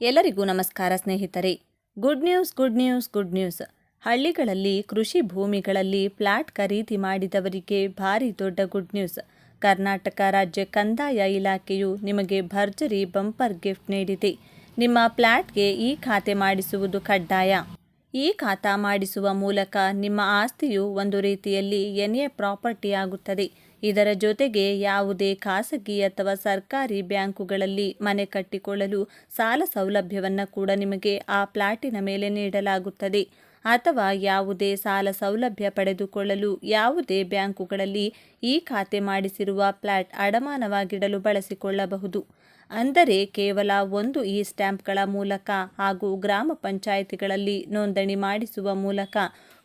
ಎಲ್ಲರಿಗೂ ನಮಸ್ಕಾರ ಸ್ನೇಹಿತರೆ. Good news good news good news ಹಳ್ಳಿಗಳಲ್ಲಿ ಕೃಷಿ ಭೂಮಿಗಳಲ್ಲಿ ಫ್ಲಾಟ್ ಖರೀದಿ ಮಾಡಿದವರಿಗೆ ಭಾರಿ ದೊಡ್ಡ ಗುಡ್ ನ್ಯೂಸ್ ಕರ್ನಾಟಕ ರಾಜ್ಯ ಕಂದಾಯ ಇಲಾಖೆಯು ನಿಮಗೆ ಭರ್ಜರಿ ಬಂಪರ್ ಗಿಫ್ಟ್ ನೀಡಿದೆ. ನಿಮ್ಮ ಫ್ಲಾಟ್ಗೆ ಈ ಖಾತೆ ಮಾಡಿಸುವುದು ಕಡ್ಡಾಯ. ಈ ಖಾತಾ ಮಾಡಿಸುವ ಮೂಲಕ ನಿಮ್ಮ ಆಸ್ತಿಯು ಒಂದು ರೀತಿಯಲ್ಲಿ ಎನ್ಎ ಪ್ರಾಪರ್ಟಿ ಆಗುತ್ತದೆ. ಇದರ ಜೊತೆಗೆ ಯಾವುದೇ ಖಾಸಗಿ ಅಥವಾ ಸರ್ಕಾರಿ ಬ್ಯಾಂಕುಗಳಲ್ಲಿ ಮನೆ ಕಟ್ಟಿಕೊಳ್ಳಲು ಸಾಲ ಸೌಲಭ್ಯವನ್ನು ಕೂಡ ನಿಮಗೆ ಆ ಪ್ಲಾಟಿನ ಮೇಲೆ ನೀಡಲಾಗುತ್ತದೆ. ಅಥವಾ ಯಾವುದೇ ಸಾಲ ಸೌಲಭ್ಯ ಪಡೆದುಕೊಳ್ಳಲು ಯಾವುದೇ ಬ್ಯಾಂಕುಗಳಲ್ಲಿ ಈ ಖಾತೆ ಮಾಡಿಸಿರುವ ಪ್ಲಾಟ್ ಅಡಮಾನವಾಗಿಡಲು ಬಳಸಿಕೊಳ್ಳಬಹುದು. ಅಂದರೆ ಕೇವಲ ಒಂದು ಈ ಸ್ಟ್ಯಾಂಪ್ಗಳ ಮೂಲಕ ಹಾಗೂ ಗ್ರಾಮ ಪಂಚಾಯಿತಿಗಳಲ್ಲಿ ನೋಂದಣಿ ಮಾಡಿಸುವ ಮೂಲಕ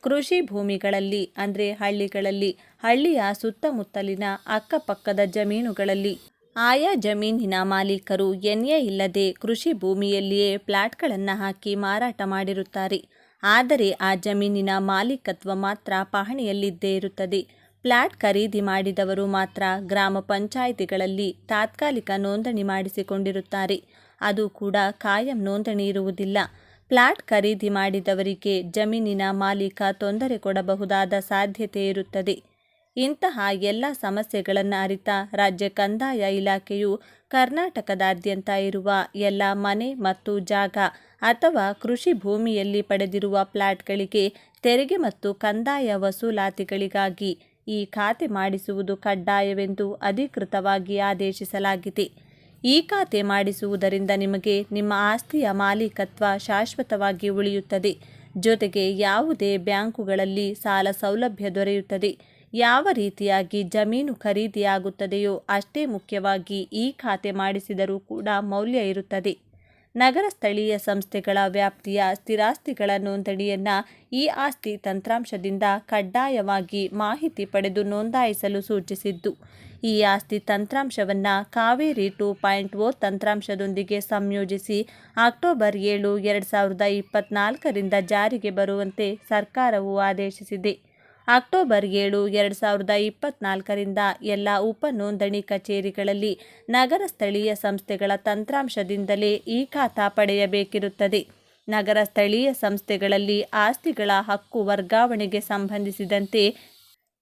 ಕೃಷಿ ಭೂಮಿಗಳಲ್ಲಿ, ಅಂದರೆ ಹಳ್ಳಿಗಳಲ್ಲಿ, ಹಳ್ಳಿಯ ಸುತ್ತಮುತ್ತಲಿನ ಅಕ್ಕಪಕ್ಕದ ಜಮೀನುಗಳಲ್ಲಿ. ಆಯಾ ಜಮೀನಿನ ಮಾಲೀಕರು ಎನ್ಎ ಇಲ್ಲದೆ ಕೃಷಿ ಭೂಮಿಯಲ್ಲಿಯೇ ಫ್ಲಾಟ್ಗಳನ್ನು ಹಾಕಿ ಮಾರಾಟ ಮಾಡಿರುತ್ತಾರೆ. ಆದರೆ ಆ ಜಮೀನಿನ ಮಾಲೀಕತ್ವ ಮಾತ್ರ ಪಹಣಿಯಲ್ಲಿದ್ದೇ ಇರುತ್ತದೆ. ಫ್ಲಾಟ್ ಖರೀದಿ ಮಾಡಿದವರು ಮಾತ್ರ ಗ್ರಾಮ ಪಂಚಾಯಿತಿಗಳಲ್ಲಿ ತಾತ್ಕಾಲಿಕ ನೋಂದಣಿ ಮಾಡಿಸಿಕೊಂಡಿರುತ್ತಾರೆ. ಅದು ಕೂಡ ಕಾಯಂ ನೋಂದಣಿ ಇರುವುದಿಲ್ಲ. ಫ್ಲಾಟ್ ಖರೀದಿ ಮಾಡಿದವರಿಗೆ ಜಮೀನಿನ ಮಾಲೀಕ ತೊಂದರೆ ಕೊಡಬಹುದಾದ ಸಾಧ್ಯತೆ ಇರುತ್ತದೆ. ಇಂತಹ ಎಲ್ಲ ಸಮಸ್ಯೆಗಳನ್ನು ಅರಿತ ರಾಜ್ಯ ಕಂದಾಯ ಇಲಾಖೆಯು ಕರ್ನಾಟಕದಾದ್ಯಂತ ಇರುವ ಎಲ್ಲ ಮನೆ ಮತ್ತು ಜಾಗ ಅಥವಾ ಕೃಷಿ ಭೂಮಿಯಲ್ಲಿ ಪಡೆದಿರುವ ಫ್ಲಾಟ್ಗಳಿಗೆ ತೆರಿಗೆ ಮತ್ತು ಕಂದಾಯ ವಸೂಲಾತಿಗಳಿಗಾಗಿ ಈ ಖಾತೆ ಮಾಡಿಸುವುದು ಕಡ್ಡಾಯವೆಂದು ಅಧಿಕೃತವಾಗಿ ಆದೇಶಿಸಲಾಗಿದೆ. ಈ ಖಾತೆ ಮಾಡಿಸುವುದರಿಂದ ನಿಮಗೆ ನಿಮ್ಮ ಆಸ್ತಿಯ ಮಾಲೀಕತ್ವ ಶಾಶ್ವತವಾಗಿ ಉಳಿಯುತ್ತದೆ. ಜೊತೆಗೆ ಯಾವುದೇ ಬ್ಯಾಂಕುಗಳಲ್ಲಿ ಸಾಲ ಸೌಲಭ್ಯ ದೊರೆಯುತ್ತದೆ. ಯಾವ ರೀತಿಯಾಗಿ ಜಮೀನು ಖರೀದಿಯಾಗುತ್ತದೆಯೋ ಅಷ್ಟೇ ಮುಖ್ಯವಾಗಿ ಈ ಖಾತೆ ಮಾಡಿಸಿದರೂ ಕೂಡ ಮೌಲ್ಯ ಇರುತ್ತದೆ. ನಗರ ಸ್ಥಳೀಯ ಸಂಸ್ಥೆಗಳ ವ್ಯಾಪ್ತಿಯ ಸ್ಥಿರಾಸ್ತಿಗಳ ನೋಂದಣಿಯನ್ನು ಈ ಆಸ್ತಿ ತಂತ್ರಾಂಶದಿಂದ ಕಡ್ಡಾಯವಾಗಿ ಮಾಹಿತಿ ಪಡೆದು ನೋಂದಾಯಿಸಲು ಸೂಚಿಸಿದ್ದು, ಈ ಆಸ್ತಿ ತಂತ್ರಾಂಶವನ್ನು ಕಾವೇರಿ ಟೂ ಪಾಯಿಂಟ್ ಓ ತಂತ್ರಾಂಶದೊಂದಿಗೆ ಸಂಯೋಜಿಸಿ ಅಕ್ಟೋಬರ್ ಏಳು, ಎರಡು ಸಾವಿರದ ಇಪ್ಪತ್ನಾಲ್ಕರಿಂದ ಜಾರಿಗೆ ಬರುವಂತೆ ಸರ್ಕಾರವು ಆದೇಶಿಸಿದೆ. ಅಕ್ಟೋಬರ್ ಏಳು, ಎರಡು ಸಾವಿರದ ಇಪ್ಪತ್ನಾಲ್ಕರಿಂದ ಎಲ್ಲ ಉಪ ನೋಂದಣಿ ಕಚೇರಿಗಳಲ್ಲಿ ನಗರ ಸ್ಥಳೀಯ ಸಂಸ್ಥೆಗಳ ತಂತ್ರಾಂಶದಿಂದಲೇ ಈ ಖಾತಾ ಪಡೆಯಬೇಕಿರುತ್ತದೆ. ನಗರ ಸ್ಥಳೀಯ ಸಂಸ್ಥೆಗಳಲ್ಲಿ ಆಸ್ತಿಗಳ ಹಕ್ಕು ವರ್ಗಾವಣೆಗೆ ಸಂಬಂಧಿಸಿದಂತೆ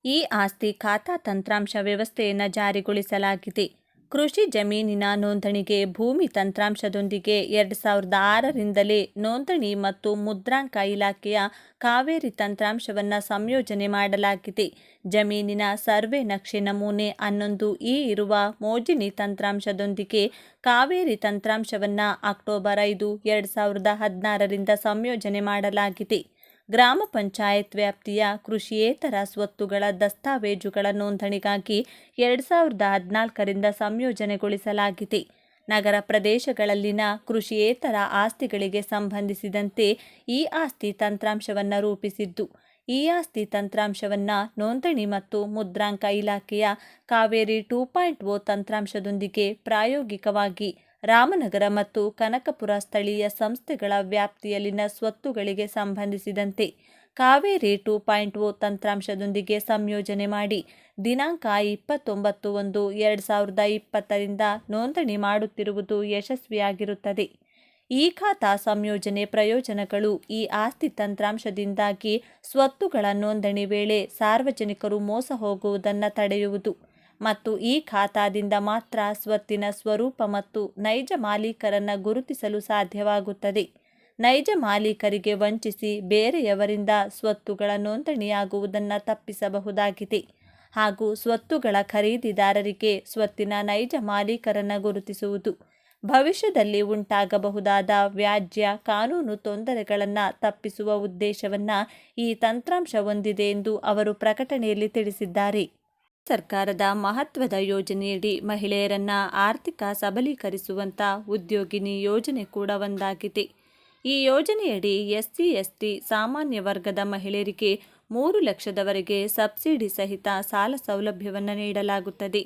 ಈ ಆಸ್ತಿ ಖಾತಾ ತಂತ್ರಾಂಶ ವ್ಯವಸ್ಥೆಯನ್ನು ಜಾರಿಗೊಳಿಸಲಾಗಿದೆ. ಕೃಷಿ ಜಮೀನಿನ ನೋಂದಣಿಗೆ ಭೂಮಿ ತಂತ್ರಾಂಶದೊಂದಿಗೆ ಎರಡು ಸಾವಿರದ ಆರರಿಂದಲೇ ನೋಂದಣಿ ಮತ್ತು ಮುದ್ರಾಂಕ ಇಲಾಖೆಯ ಕಾವೇರಿ ತಂತ್ರಾಂಶವನ್ನು ಸಂಯೋಜನೆ ಮಾಡಲಾಗಿದೆ. ಜಮೀನಿನ ಸರ್ವೆ ನಕ್ಷೆ ನಮೂನೆ ಹನ್ನೊಂದು ಈ ಇರುವ ಮೋಜಿನಿ ತಂತ್ರಾಂಶದೊಂದಿಗೆ ಕಾವೇರಿ ತಂತ್ರಾಂಶವನ್ನು ಅಕ್ಟೋಬರ್ ಐದು ಎರಡು ಸಾವಿರದ ಹದಿನಾರರಿಂದ ಸಂಯೋಜನೆ ಮಾಡಲಾಗಿದೆ. ಗ್ರಾಮ ಪಂಚಾಯತ್ ವ್ಯಾಪ್ತಿಯ ಕೃಷಿಯೇತರ ಸ್ವತ್ತುಗಳ ದಸ್ತಾವೇಜುಗಳ ನೋಂದಣಿಗಾಗಿ ಎರಡು ಸಾವಿರದ ಹದಿನಾಲ್ಕರಿಂದ ಸಂಯೋಜನೆಗೊಳಿಸಲಾಗಿದೆ. ನಗರ ಪ್ರದೇಶಗಳಲ್ಲಿನ ಕೃಷಿಯೇತರ ಆಸ್ತಿಗಳಿಗೆ ಸಂಬಂಧಿಸಿದಂತೆ ಈ ಆಸ್ತಿ ತಂತ್ರಾಂಶವನ್ನು ರೂಪಿಸಿದ್ದು. ಈ ಆಸ್ತಿ ತಂತ್ರಾಂಶವನ್ನು ನೋಂದಣಿ ಮತ್ತು ಮುದ್ರಾಂಕ ಇಲಾಖೆಯ ಕಾವೇರಿ ಟೂ ಪಾಯಿಂಟ್ ಓ ತಂತ್ರಾಂಶದೊಂದಿಗೆ ಪ್ರಾಯೋಗಿಕವಾಗಿ ರಾಮನಗರ ಮತ್ತು ಕನಕಪುರ ಸ್ಥಳೀಯ ಸಂಸ್ಥೆಗಳ ವ್ಯಾಪ್ತಿಯಲ್ಲಿನ ಸ್ವತ್ತುಗಳಿಗೆ ಸಂಬಂಧಿಸಿದಂತೆ ಕಾವೇರಿ ಟೂ ಪಾಯಿಂಟ್ ಓ ತಂತ್ರಾಂಶದೊಂದಿಗೆ ಸಂಯೋಜನೆ ಮಾಡಿ ದಿನಾಂಕ ಇಪ್ಪತ್ತೊಂಬತ್ತು ಒಂದು ಎರಡು ಸಾವಿರದ ಇಪ್ಪತ್ತರಿಂದ ನೋಂದಣಿ ಮಾಡುತ್ತಿರುವುದು ಯಶಸ್ವಿಯಾಗಿರುತ್ತದೆ. ಈ ಖಾತಾ ಸಂಯೋಜನೆ ಪ್ರಯೋಜನಗಳು ಈ ಆಸ್ತಿ ತಂತ್ರಾಂಶದಿಂದಾಗಿ ಸ್ವತ್ತುಗಳ ನೋಂದಣಿ ವೇಳೆ ಸಾರ್ವಜನಿಕರು ಮೋಸ ಹೋಗುವುದನ್ನು ತಡೆಯುವುದು. ಮತ್ತು ಈ ಖಾತಾದಿಂದ ಮಾತ್ರ ಸ್ವತ್ತಿನ ಸ್ವರೂಪ ಮತ್ತು ನೈಜ ಮಾಲೀಕರನ್ನು ಗುರುತಿಸಲು ಸಾಧ್ಯವಾಗುತ್ತದೆ. ನೈಜ ಮಾಲೀಕರಿಗೆ ವಂಚಿಸಿ ಬೇರೆಯವರಿಂದ ಸ್ವತ್ತುಗಳ ನೋಂದಣಿಯಾಗುವುದನ್ನು ತಪ್ಪಿಸಬಹುದಾಗಿದೆ. ಹಾಗೂ ಸ್ವತ್ತುಗಳ ಖರೀದಿದಾರರಿಗೆ ಸ್ವತ್ತಿನ ನೈಜ ಮಾಲೀಕರನ್ನು ಗುರುತಿಸುವುದು ಭವಿಷ್ಯದಲ್ಲಿ ಉಂಟಾಗಬಹುದಾದ ವ್ಯಾಜ್ಯ ಕಾನೂನು ತೊಂದರೆಗಳನ್ನು ತಪ್ಪಿಸುವ ಉದ್ದೇಶವನ್ನು ಈ ತಂತ್ರಾಂಶ ಹೊಂದಿದೆ ಎಂದು ಅವರು ಪ್ರಕಟಣೆಯಲ್ಲಿ ತಿಳಿಸಿದ್ದಾರೆ. ಸರ್ಕಾರದ ಮಹತ್ವದ ಯೋಜನೆಯಡಿ ಮಹಿಳೆಯರನ್ನ ಆರ್ಥಿಕ ಸಬಲೀಕರಿಸುವಂಥ ಉದ್ಯೋಗಿನಿ ಯೋಜನೆ ಕೂಡ ಒಂದಾಗಿದೆ. ಈ ಯೋಜನೆಯಡಿ ಎಸ್ಸಿ, ಎಸ್ಟಿ, ಸಾಮಾನ್ಯ ವರ್ಗದ ಮಹಿಳೆಯರಿಗೆ ಮೂರು ಲಕ್ಷದವರೆಗೆ ಸಬ್ಸಿಡಿ ಸಹಿತ ಸಾಲ ಸೌಲಭ್ಯವನ್ನು ನೀಡಲಾಗುತ್ತದೆ.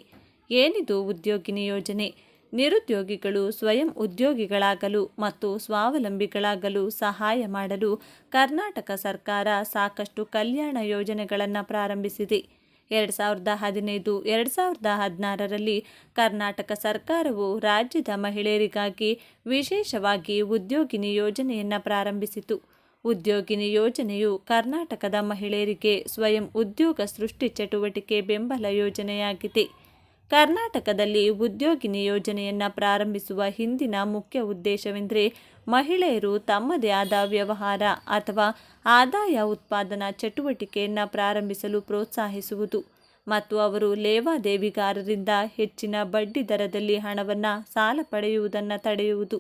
ಏನಿದು ಉದ್ಯೋಗಿನಿ ಯೋಜನೆ? ನಿರುದ್ಯೋಗಿಗಳು ಸ್ವಯಂ ಉದ್ಯೋಗಿಗಳಾಗಲು ಮತ್ತು ಸ್ವಾವಲಂಬಿಗಳಾಗಲು ಸಹಾಯ ಮಾಡಲು ಕರ್ನಾಟಕ ಸರ್ಕಾರ ಸಾಕಷ್ಟು ಕಲ್ಯಾಣ ಯೋಜನೆಗಳನ್ನು ಪ್ರಾರಂಭಿಸಿದೆ. ಎರಡು ಸಾವಿರದ ಹದಿನೈದು, ಎರಡು ಸಾವಿರದ ಹದಿನಾರರಲ್ಲಿ ಕರ್ನಾಟಕ ಸರ್ಕಾರವು ರಾಜ್ಯದ ಮಹಿಳೆಯರಿಗಾಗಿ ವಿಶೇಷವಾಗಿ ಉದ್ಯೋಗಿನಿ ಯೋಜನೆಯನ್ನು ಪ್ರಾರಂಭಿಸಿತು. ಉದ್ಯೋಗಿನಿ ಯೋಜನೆಯು ಕರ್ನಾಟಕದ ಮಹಿಳೆಯರಿಗೆ ಸ್ವಯಂ ಉದ್ಯೋಗ ಸೃಷ್ಟಿ ಚಟುವಟಿಕೆ ಬೆಂಬಲ ಯೋಜನೆಯಾಗಿದೆ. ಕರ್ನಾಟಕದಲ್ಲಿ ಉದ್ಯೋಗಿನಿ ಯೋಜನೆಯನ್ನು ಪ್ರಾರಂಭಿಸುವ ಹಿಂದಿನ ಮುಖ್ಯ ಉದ್ದೇಶವೆಂದರೆ ಮಹಿಳೆಯರು ತಮ್ಮದೇ ಆದ ವ್ಯವಹಾರ ಅಥವಾ ಆದಾಯ ಉತ್ಪಾದನಾ ಚಟುವಟಿಕೆಯನ್ನು ಪ್ರಾರಂಭಿಸಲು ಪ್ರೋತ್ಸಾಹಿಸುವುದು ಮತ್ತು ಅವರು ಲೇವಾದೇವಿಗಾರರಿಂದ ಹೆಚ್ಚಿನ ಬಡ್ಡಿ ದರದಲ್ಲಿ ಹಣವನ್ನು ಸಾಲ ಪಡೆಯುವುದನ್ನು ತಡೆಯುವುದು.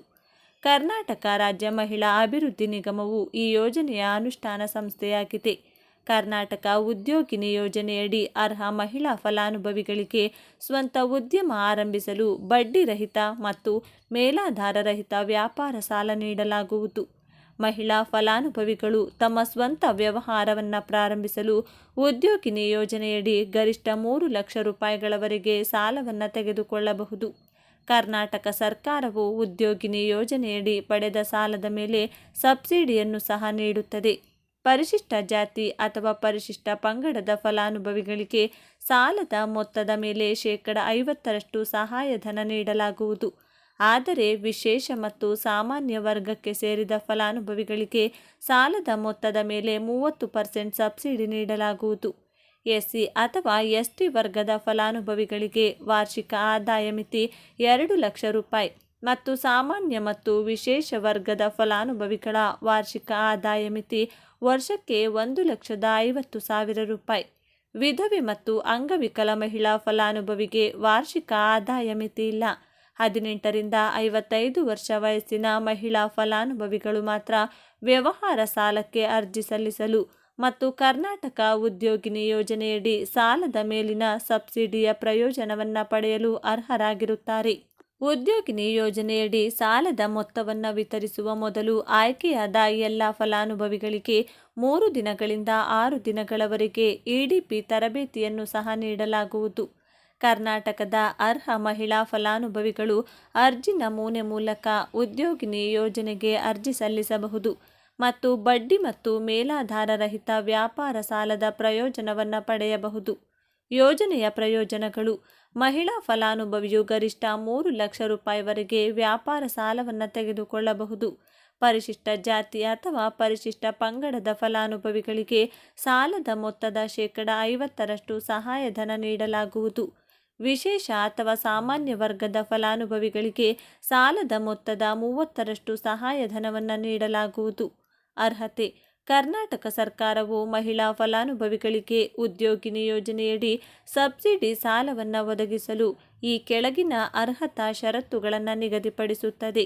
ಕರ್ನಾಟಕ ರಾಜ್ಯ ಮಹಿಳಾ ಅಭಿವೃದ್ಧಿ ನಿಗಮವು ಈ ಯೋಜನೆಯ ಅನುಷ್ಠಾನ ಸಂಸ್ಥೆಯಾಗಿದೆ. ಕರ್ನಾಟಕ ಉದ್ಯೋಗಿನಿ ಯೋಜನೆಯಡಿ ಅರ್ಹ ಮಹಿಳಾ ಫಲಾನುಭವಿಗಳಿಗೆ ಸ್ವಂತ ಉದ್ಯಮ ಆರಂಭಿಸಲು ಬಡ್ಡಿರಹಿತ ಮತ್ತು ಮೇಲಾಧಾರರಹಿತ ವ್ಯಾಪಾರ ಸಾಲ ನೀಡಲಾಗುವುದು. ಮಹಿಳಾ ಫಲಾನುಭವಿಗಳು ತಮ್ಮ ಸ್ವಂತ ವ್ಯವಹಾರವನ್ನು ಪ್ರಾರಂಭಿಸಲು ಉದ್ಯೋಗಿನಿ ಯೋಜನೆಯಡಿ ಗರಿಷ್ಠ ಮೂರು ಲಕ್ಷ ರೂಪಾಯಿಗಳವರೆಗೆ ಸಾಲವನ್ನು ತೆಗೆದುಕೊಳ್ಳಬಹುದು. ಕರ್ನಾಟಕ ಸರ್ಕಾರವು ಉದ್ಯೋಗಿನಿ ಯೋಜನೆಯಡಿ ಪಡೆದ ಸಾಲದ ಮೇಲೆ ಸಬ್ಸಿಡಿಯನ್ನು ಸಹ ನೀಡುತ್ತದೆ. ಪರಿಶಿಷ್ಟ ಜಾತಿ ಅಥವಾ ಪರಿಶಿಷ್ಟ ಪಂಗಡದ ಫಲಾನುಭವಿಗಳಿಗೆ ಸಾಲದ ಮೊತ್ತದ ಮೇಲೆ ಶೇಕಡ ಐವತ್ತರಷ್ಟು ಸಹಾಯಧನ ನೀಡಲಾಗುವುದು. ಆದರೆ ವಿಶೇಷ ಮತ್ತು ಸಾಮಾನ್ಯ ವರ್ಗಕ್ಕೆ ಸೇರಿದ ಫಲಾನುಭವಿಗಳಿಗೆ ಸಾಲದ ಮೊತ್ತದ ಮೇಲೆ ಮೂವತ್ತು ಪರ್ಸೆಂಟ್ ಸಬ್ಸಿಡಿ ನೀಡಲಾಗುವುದು. ಎಸ್ಸಿ ಅಥವಾ ಎಸ್ ಟಿ ವರ್ಗದ ಫಲಾನುಭವಿಗಳಿಗೆ ವಾರ್ಷಿಕ ಆದಾಯ ಮಿತಿ ಎರಡು ಲಕ್ಷ ರೂಪಾಯಿ. ಮತ್ತು ಸಾಮಾನ್ಯ ಮತ್ತು ವಿಶೇಷ ವರ್ಗದ ಫಲಾನುಭವಿಗಳ ವಾರ್ಷಿಕ ಆದಾಯ ಮಿತಿ ವರ್ಷಕ್ಕೆ ಒಂದು ಲಕ್ಷದ ಐವತ್ತು ಸಾವಿರ ರೂಪಾಯಿ. ವಿಧವೆ ಮತ್ತು ಅಂಗವಿಕಲ ಮಹಿಳಾ ಫಲಾನುಭವಿಗೆ ವಾರ್ಷಿಕ ಆದಾಯ ಮಿತಿ ಇಲ್ಲ. ಹದಿನೆಂಟರಿಂದ ಐವತ್ತೈದು ವರ್ಷ ವಯಸ್ಸಿನ ಮಹಿಳಾ ಫಲಾನುಭವಿಗಳು ಮಾತ್ರ ವ್ಯವಹಾರ ಸಾಲಕ್ಕೆ ಅರ್ಜಿ ಸಲ್ಲಿಸಲು ಮತ್ತು ಕರ್ನಾಟಕ ಉದ್ಯೋಗಿನಿ ಯೋಜನೆಯಡಿ ಸಾಲದ ಮೇಲಿನ ಸಬ್ಸಿಡಿಯ ಪ್ರಯೋಜನವನ್ನು ಪಡೆಯಲು ಅರ್ಹರಾಗಿರುತ್ತಾರೆ. ಉದ್ಯೋಗಿನಿ ಯೋಜನೆಯಡಿ ಸಾಲದ ಮೊತ್ತವನ್ನು ವಿತರಿಸುವ ಮೊದಲು ಆಯ್ಕೆಯಾದ ಎಲ್ಲ ಫಲಾನುಭವಿಗಳಿಗೆ ಮೂರು ದಿನಗಳಿಂದ ಆರು ದಿನಗಳವರೆಗೆ ಇಡಿಪಿ ತರಬೇತಿಯನ್ನು ಸಹ ನೀಡಲಾಗುವುದು. ಕರ್ನಾಟಕದ ಅರ್ಹ ಮಹಿಳಾ ಫಲಾನುಭವಿಗಳು ಅರ್ಜಿ ನಮೂನೆ ಮೂಲಕ ಉದ್ಯೋಗಿನಿ ಯೋಜನೆಗೆ ಅರ್ಜಿ ಸಲ್ಲಿಸಬಹುದು ಮತ್ತು ಬಡ್ಡಿ ಮತ್ತು ಮೇಲಾಧಾರರಹಿತ ವ್ಯಾಪಾರ ಸಾಲದ ಪ್ರಯೋಜನವನ್ನು ಪಡೆಯಬಹುದು. ಯೋಜನೆಯ ಪ್ರಯೋಜನಗಳು. ಮಹಿಳಾ ಫಲಾನುಭವಿಯು ಗರಿಷ್ಠ ಮೂರು ಲಕ್ಷ ರೂಪಾಯಿವರೆಗೆ ವ್ಯಾಪಾರ ಸಾಲವನ್ನು ತೆಗೆದುಕೊಳ್ಳಬಹುದು. ಪರಿಶಿಷ್ಟ ಜಾತಿ ಅಥವಾ ಪರಿಶಿಷ್ಟ ಪಂಗಡದ ಫಲಾನುಭವಿಗಳಿಗೆ ಸಾಲದ ಮೊತ್ತದ ಶೇಕಡ ಐವತ್ತರಷ್ಟು ಸಹಾಯಧನ ನೀಡಲಾಗುವುದು. ವಿಶೇಷ ಅಥವಾ ಸಾಮಾನ್ಯ ವರ್ಗದ ಫಲಾನುಭವಿಗಳಿಗೆ ಸಾಲದ ಮೊತ್ತದ ಮೂವತ್ತರಷ್ಟು ಸಹಾಯಧನವನ್ನು ನೀಡಲಾಗುವುದು. ಅರ್ಹತೆ ಕರ್ನಾಟಕ ಸರ್ಕಾರವು ಮಹಿಳಾ ಫಲಾನುಭವಿಗಳಿಗೆ ಉದ್ಯೋಗಿನಿ ಯೋಜನೆಯಡಿ ಸಬ್ಸಿಡಿ ಸಾಲವನ್ನು ಒದಗಿಸಲು ಈ ಕೆಳಗಿನ ಅರ್ಹತಾ ಷರತ್ತುಗಳನ್ನು ನಿಗದಿಪಡಿಸುತ್ತದೆ.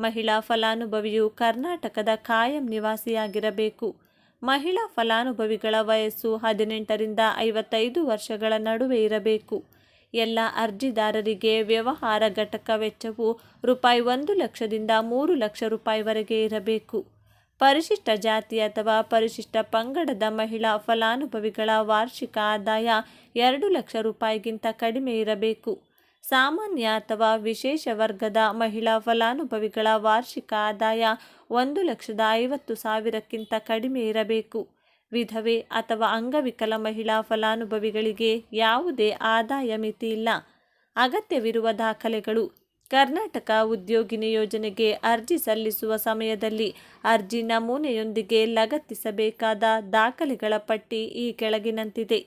ಮಹಿಳಾ ಫಲಾನುಭವಿಯು ಕರ್ನಾಟಕದ ಕಾಯಂ ನಿವಾಸಿಯಾಗಿರಬೇಕು. ಮಹಿಳಾ ಫಲಾನುಭವಿಗಳ ವಯಸ್ಸು ಹದಿನೆಂಟರಿಂದ ಐವತ್ತೈದು ವರ್ಷಗಳ ನಡುವೆ ಇರಬೇಕು. ಎಲ್ಲ ಅರ್ಜಿದಾರರಿಗೆ ವ್ಯವಹಾರ ಘಟಕ ವೆಚ್ಚವು ರೂಪಾಯಿ ಒಂದು ಲಕ್ಷದಿಂದ ಮೂರು ಲಕ್ಷ ರೂಪಾಯಿವರೆಗೆ ಇರಬೇಕು. ಪರಿಶಿಷ್ಟ ಜಾತಿ ಅಥವಾ ಪರಿಶಿಷ್ಟ ಪಂಗಡದ ಮಹಿಳಾ ಫಲಾನುಭವಿಗಳ ವಾರ್ಷಿಕ ಆದಾಯ ಎರಡು ಲಕ್ಷ ರೂಪಾಯಿಗಿಂತ ಕಡಿಮೆ ಇರಬೇಕು. ಸಾಮಾನ್ಯ ಅಥವಾ ವಿಶೇಷ ವರ್ಗದ ಮಹಿಳಾ ಫಲಾನುಭವಿಗಳ ವಾರ್ಷಿಕ ಆದಾಯ ಒಂದು ಲಕ್ಷದ ಐವತ್ತು ಸಾವಿರಕ್ಕಿಂತ ಕಡಿಮೆ ಇರಬೇಕು. ವಿಧವೆ ಅಥವಾ ಅಂಗವಿಕಲ ಮಹಿಳಾ ಫಲಾನುಭವಿಗಳಿಗೆ ಯಾವುದೇ ಆದಾಯ ಮಿತಿ ಇಲ್ಲ ಅಗತ್ಯವಿರುವ ದಾಖಲೆಗಳು ಕರ್ನಾಟಕ ಉದ್ಯೋಗಿನಿ ಯೋಜನೆಗೆ ಅರ್ಜಿ ಸಲ್ಲಿಸುವ ಸಮಯದಲ್ಲಿ ಅರ್ಜಿ ನಮೂನೆಯೊಂದಿಗೆ ಲಗತ್ತಿಸಬೇಕಾದ ದಾಖಲೆಗಳ ಪಟ್ಟಿ ಈ ಕೆಳಗಿನಂತಿದೆ.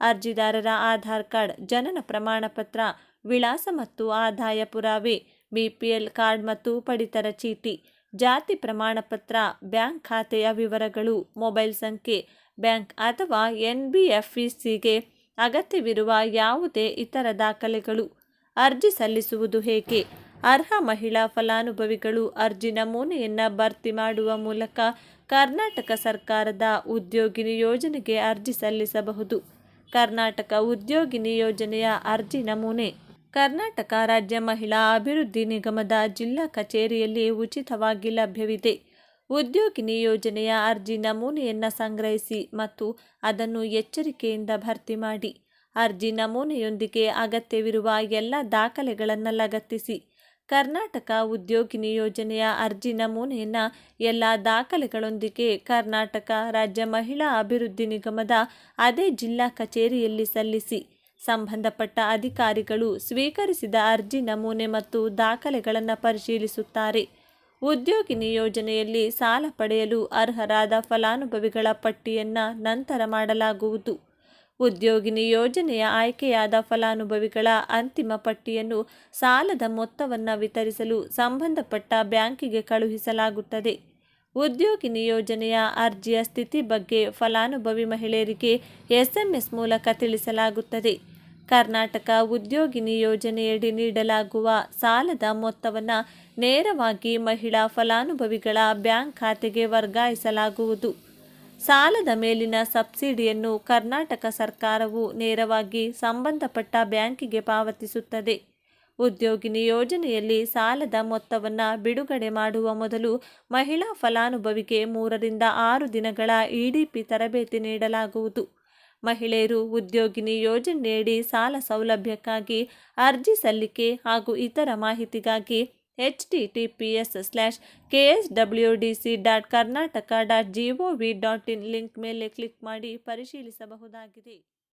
ಅರ್ಜಿದಾರರ ಆಧಾರ್ ಕಾರ್ಡ್, ಜನನ ಪ್ರಮಾಣ ಪತ್ರ, ವಿಳಾಸ ಮತ್ತು ಆದಾಯ ಪುರಾವೆ ಬಿಪಿಎಲ್ ಕಾರ್ಡ್ ಮತ್ತು ಪಡಿತರ ಚೀಟಿ, ಜಾತಿ ಪ್ರಮಾಣ ಪತ್ರ, ಬ್ಯಾಂಕ್ ಖಾತೆಯ ವಿವರಗಳು, ಮೊಬೈಲ್ ಸಂಖ್ಯೆ, ಬ್ಯಾಂಕ್ ಅಥವಾ ಎನ್ ಬಿ ಎಫ್ ಸಿಗೆ ಅಗತ್ಯವಿರುವ ಯಾವುದೇ ಇತರ ದಾಖಲೆಗಳು. ಅರ್ಜಿ ಸಲ್ಲಿಸುವುದು ಹೇಗೆ? ಅರ್ಹ ಮಹಿಳಾ ಫಲಾನುಭವಿಗಳು ಅರ್ಜಿ ನಮೂನೆಯನ್ನು ಭರ್ತಿ ಮಾಡುವ ಮೂಲಕ ಕರ್ನಾಟಕ ಸರ್ಕಾರದ ಉದ್ಯೋಗಿನಿ ಯೋಜನೆಗೆ ಅರ್ಜಿ ಸಲ್ಲಿಸಬಹುದು. ಕರ್ನಾಟಕ ಉದ್ಯೋಗಿನಿ ಯೋಜನೆಯ ಅರ್ಜಿ ನಮೂನೆ. ಕರ್ನಾಟಕ ರಾಜ್ಯ ಮಹಿಳಾ ಅಭಿವೃದ್ಧಿ ನಿಗಮದ ಜಿಲ್ಲಾ ಕಚೇರಿಯಲ್ಲಿ ಉಚಿತವಾಗಿ ಲಭ್ಯವಿದೆ. ಉದ್ಯೋಗಿನಿ ಯೋಜನೆಯ ಅರ್ಜಿ ನಮೂನೆಯನ್ನು ಸಂಗ್ರಹಿಸಿ ಮತ್ತು ಅದನ್ನು ಎಚ್ಚರಿಕೆಯಿಂದ ಭರ್ತಿ ಮಾಡಿ. ಅರ್ಜಿ ನಮೂನೆಯೊಂದಿಗೆ ಅಗತ್ಯವಿರುವ ಎಲ್ಲ ದಾಖಲೆಗಳನ್ನು ಲಗತ್ತಿಸಿ. ಕರ್ನಾಟಕ ಉದ್ಯೋಗಿನಿ ಯೋಜನೆಯ ಅರ್ಜಿ ನಮೂನೆಯನ್ನು ಎಲ್ಲ ದಾಖಲೆಗಳೊಂದಿಗೆ ಕರ್ನಾಟಕ ರಾಜ್ಯ ಮಹಿಳಾ ಅಭಿವೃದ್ಧಿ ನಿಗಮದ ಅದೇ ಜಿಲ್ಲಾ ಕಚೇರಿಯಲ್ಲಿ ಸಲ್ಲಿಸಿ. ಸಂಬಂಧಪಟ್ಟ ಅಧಿಕಾರಿಗಳು ಸ್ವೀಕರಿಸಿದ ಅರ್ಜಿ ನಮೂನೆ ಮತ್ತು ದಾಖಲೆಗಳನ್ನು ಪರಿಶೀಲಿಸುತ್ತಾರೆ. ಉದ್ಯೋಗಿನಿ ಯೋಜನೆಯಲ್ಲಿ ಸಾಲ ಪಡೆಯಲು ಅರ್ಹರಾದ ಫಲಾನುಭವಿಗಳ ಪಟ್ಟಿಯನ್ನು ನಂತರ ಮಾಡಲಾಗುವುದು. ಉದ್ಯೋಗಿನಿ ಯೋಜನೆಯ ಆಯ್ಕೆಯಾದ ಫಲಾನುಭವಿಗಳ ಅಂತಿಮ ಪಟ್ಟಿಯನ್ನು ಸಾಲದ ಮೊತ್ತವನ್ನು ವಿತರಿಸಲು ಸಂಬಂಧಪಟ್ಟ ಬ್ಯಾಂಕಿಗೆ ಕಳುಹಿಸಲಾಗುತ್ತದೆ. ಉದ್ಯೋಗಿನಿ ಯೋಜನೆಯ ಅರ್ಜಿಯ ಸ್ಥಿತಿ ಬಗ್ಗೆ ಫಲಾನುಭವಿ ಮಹಿಳೆಯರಿಗೆ ಎಸ್ಎಂಎಸ್ ಮೂಲಕ ತಿಳಿಸಲಾಗುತ್ತದೆ. ಕರ್ನಾಟಕ ಉದ್ಯೋಗಿನಿ ಯೋಜನೆಯಡಿ ನೀಡಲಾಗುವ ಸಾಲದ ಮೊತ್ತವನ್ನು ನೇರವಾಗಿ ಮಹಿಳಾ ಫಲಾನುಭವಿಗಳ ಬ್ಯಾಂಕ್ ಖಾತೆಗೆ ವರ್ಗಾಯಿಸಲಾಗುವುದು. ಸಾಲದ ಮೇಲಿನ ಸಬ್ಸಿಡಿಯನ್ನು ಕರ್ನಾಟಕ ಸರ್ಕಾರವು ನೇರವಾಗಿ ಸಂಬಂಧಪಟ್ಟ ಬ್ಯಾಂಕಿಗೆ ಪಾವತಿಸುತ್ತದೆ. ಉದ್ಯೋಗಿನಿ ಯೋಜನೆಯಲ್ಲಿ ಸಾಲದ ಮೊತ್ತವನ್ನು ಬಿಡುಗಡೆ ಮಾಡುವ ಮೊದಲು ಮಹಿಳಾ ಫಲಾನುಭವಿಗೆ ಮೂರರಿಂದ ಆರು ದಿನಗಳ ಇಡಿಪಿ ತರಬೇತಿ ನೀಡಲಾಗುವುದು. ಮಹಿಳೆಯರು ಉದ್ಯೋಗಿನಿ ಯೋಜನೆಯಡಿ ಸಾಲ ಸೌಲಭ್ಯಕ್ಕಾಗಿ ಅರ್ಜಿ ಸಲ್ಲಿಕೆ ಹಾಗೂ ಇತರ ಮಾಹಿತಿಗಾಗಿ H T T P S slash K S W D C dot Karnataka dot G O V dot in link ಮೇಲೆ ಕ್ಲಿಕ್ ಮಾಡಿ ಪರಿಶೀಲಿಸಬಹುದಾಗಿದೆ.